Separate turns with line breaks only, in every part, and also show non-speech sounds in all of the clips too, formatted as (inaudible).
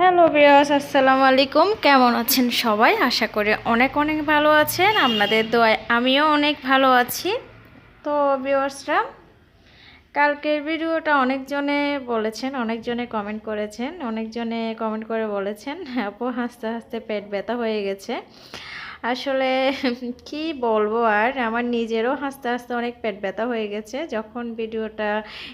Hello বিয়াস আসসালামু আলাইকুম। কেমন আছেন সবাই? আশা করি অনেক অনেক ভালো আছেন। আপনাদের দোয়ায় আমিও অনেক ভালো আছি। তো বিয়ার্সরা কালকের ভিডিওটা অনেকজনে বলেছেন, অনেকজনে কমেন্ট করেছেন, অনেকজনে কমেন্ট করে বলেছেন, আপু হাসতে হাসতে পেট ব্যথা হয়ে গেছে। আসলে (laughs) কি বলব আর, আমার নিজেরও হাসতে হাসতে অনেক পেট ব্যথা হয়ে গেছে। যখন ভিডিওটা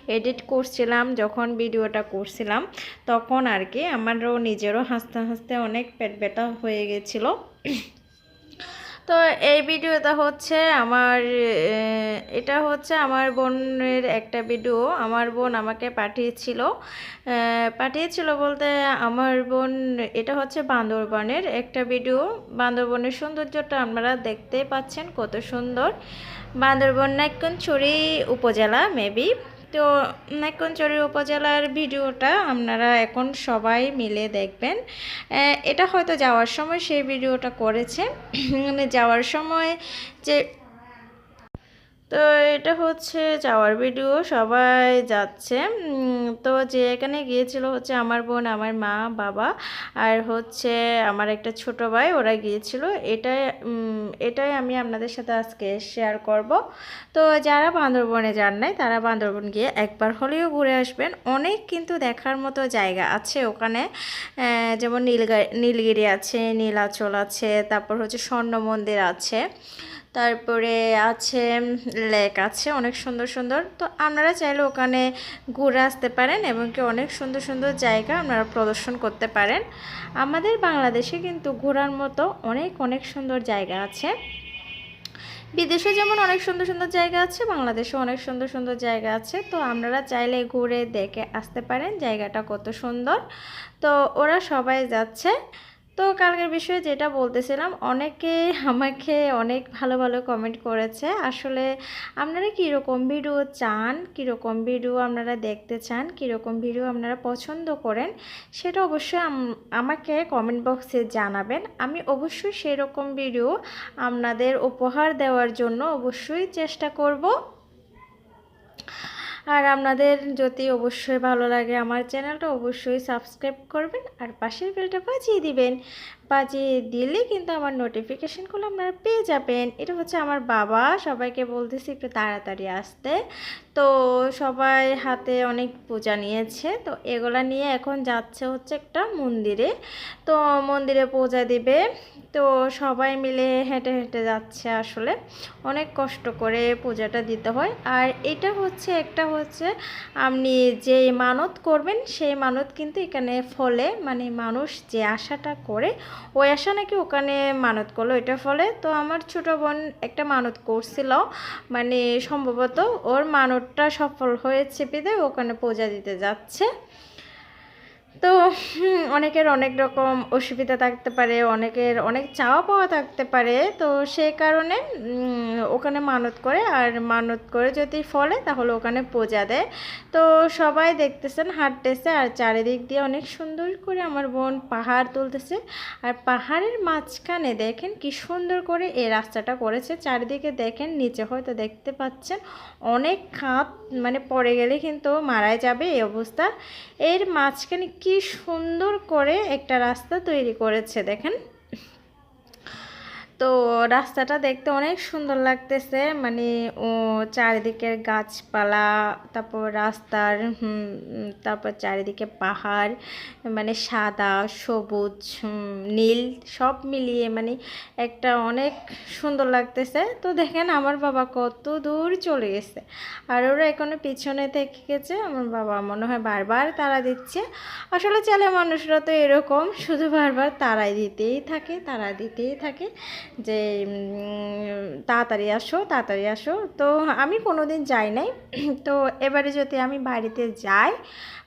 এডিট করছিলাম, যখন ভিডিওটা করছিলাম, তখন আর কি আমারও নিজেরও হাসতে হাসতে অনেক পেট ব্যথা হয়ে গেছিল। তো এই ভিডিওটা হচ্ছে আমার এটা হচ্ছে আমার বোনের একটা ভিডিও। আমার বোন আমাকে পাঠিয়েছিল পাঠিয়েছিল বলতে আমার বোন, এটা হচ্ছে বান্দরবনের একটা ভিডিও। বান্দরবনের সৌন্দর্যটা আপনারা দেখতে পাচ্ছেন, কত সুন্দর। বান্দরবন নাইকনছড়ি উপজেলা মেবি তো নাইকনচুরি উপজেলার ভিডিওটা আপনারা এখন সবাই মিলে দেখবেন। এটা হয়তো যাওয়ার সময় সেই ভিডিওটা করেছে। (clears throat) মানে যাওয়ার সময় যে তো এটা হচ্ছে যাওয়ার ভিডিও সবাই যাচ্ছে। তো যে এখানে গিয়েছিল হচ্ছে আমার বোন, আমার মা, বাবা আর হচ্ছে আমার একটা ছোট ভাই, ওরা গিয়েছিল। এটাই এটাই আমি আপনাদের সাথে আজকে শেয়ার করব। তো যারা বান্দরবনে যান নাই, তারা বান্দরবন গিয়ে একবার হলেও ঘুরে আসবেন। অনেক কিন্তু দেখার মতো জায়গা আছে ওখানে। যেমন নীলগা, নীলগিরি আছে, নীলাচল আছে, তারপর হচ্ছে স্বর্ণ মন্দির আছে। তারপরে আছে লেক আছে অনেক সুন্দর সুন্দর। তো আপনারা চাইলে ওখানে ঘুরে আসতে পারেন এবং কি অনেক সুন্দর সুন্দর জায়গা আপনারা প্রদর্শন করতে পারেন। আমাদের বাংলাদেশে কিন্তু ঘোরার মতো অনেক অনেক সুন্দর জায়গা আছে। বিদেশে যেমন অনেক সুন্দর সুন্দর জায়গা আছে, বাংলাদেশেও অনেক সুন্দর সুন্দর জায়গা আছে। তো আপনারা চাইলে ঘুরে দেখে আসতে পারেন জায়গাটা কত সুন্দর। তো ওরা সবাই যাচ্ছে। তো কালকের বিষয়ে যেটা বলতেছিলাম, অনেকে আমাকে অনেক ভালো ভালো কমেন্ট করেছে। আসলে আপনারা কীরকম ভিডিও চান, কীরকম ভিডিও আপনারা দেখতে চান, কীরকম ভিডিও আপনারা পছন্দ করেন, সেটা অবশ্যই আমাকে কমেন্ট বক্সে জানাবেন। আমি অবশ্যই সেরকম ভিডিও আপনাদের উপহার দেওয়ার জন্য অবশ্যই চেষ্টা করব। আর আপনাদের যদি অবশ্যই ভালো লাগে আমার চ্যানেলটা অবশ্যই সাবস্ক্রাইব করবেন আর পাশের বেলটা বাজিয়ে দিবেন। বাজিয়ে দিলে কিন্তু আমার নোটিফিকেশানগুলো আপনারা পেয়ে যাবেন। এটা হচ্ছে আমার বাবা, সবাইকে বলতেছি একটু তাড়াতাড়ি আসতে। তো সবাই হাতে অনেক পূজা নিয়েছে, তো এগুলা নিয়ে এখন যাচ্ছে হচ্ছে একটা মন্দিরে। তো মন্দিরে পূজা দিবে, তো সবাই মিলে হেঁটে হেঁটে যাচ্ছে আসলে। অনেক কষ্ট করে পূজাটা দিতে হয়। আর এটা হচ্ছে, একটা হচ্ছে আপনি যে মানত করবেন, সেই মানত কিন্তু এখানে ফলে মানে মানুষ যে আশাটা করে ওই আশা নাকি ওখানে মানত করল, এটার ফলে তো আমার ছোট বোন একটা মানত করছিল। মানে সম্ভবত ওর মানতটা সফল হয়েছে পেতে ওখানে পূজা দিতে যাচ্ছে। তো অনেকের অনেক রকম অসুবিধা থাকতে পারে, অনেকের অনেক চাওয়া পাওয়া থাকতে পারে, তো সেই কারণে ওখানে মানত করে, আর মানত করে যদি ফলে তাহলে ওখানে পূজা দেয়। তো সবাই দেখতেছেন, হাঁটতেছে, আর চারিদিক দিয়ে অনেক সুন্দর করে আমার বোন পাহাড় তুলতেছে। আর পাহাড়ের মাঝখানে দেখেন কি সুন্দর করে এই রাস্তাটা করেছে। চারিদিকে দেখেন, নিচে হয়তো দেখতে পাচ্ছেন, অনেক খাত মানে পড়ে গেলে কিন্তু মারাই যাবে এই অবস্থা। এর মাঝখানে কি সুন্দর করে একটা রাস্তা তৈরি করেছে দেখেন। তো রাস্তাটা দেখতে অনেক সুন্দর লাগতেছে। মানে ও চারিদিকের গাছপালা, তারপর রাস্তার তারপর চারিদিকে পাহাড় মানে সাদা, সবুজ নীল, সব মিলিয়ে মানে একটা অনেক সুন্দর লাগতেছে। তো দেখেন আমার বাবা কত দূর চলে গেছে। আর ওরা এখনও পিছনে থেকে গেছে। আমার বাবা মনে হয় বারবার তারা দিচ্ছে। আসলে ছেলে মানুষরা তো এরকম, শুধু বারবার তারাই দিতেই থাকে, তারা দিতেই থাকে। যে তাড়াতাড়ি আসো তাড়াতাড়ি আসো। তো আমি কোনো দিন যাই নাই। তো এবারে যদি আমি বাড়িতে যাই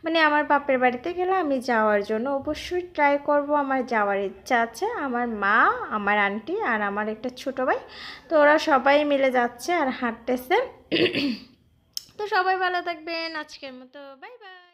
মানে আমার বাপের বাড়িতে গেলে আমি যাওয়ার জন্য অবশ্যই ট্রাই করব। আমার যাওয়ার ইচ্ছা আছে। আমার মা, আমার আন্টি আর আমার একটা ছোটো ভাই। তো ওরা সবাই মিলে যাচ্ছে আর হাঁটতেছে। তো সবাই ভালো থাকবেন। আজকের মতো বাই বাই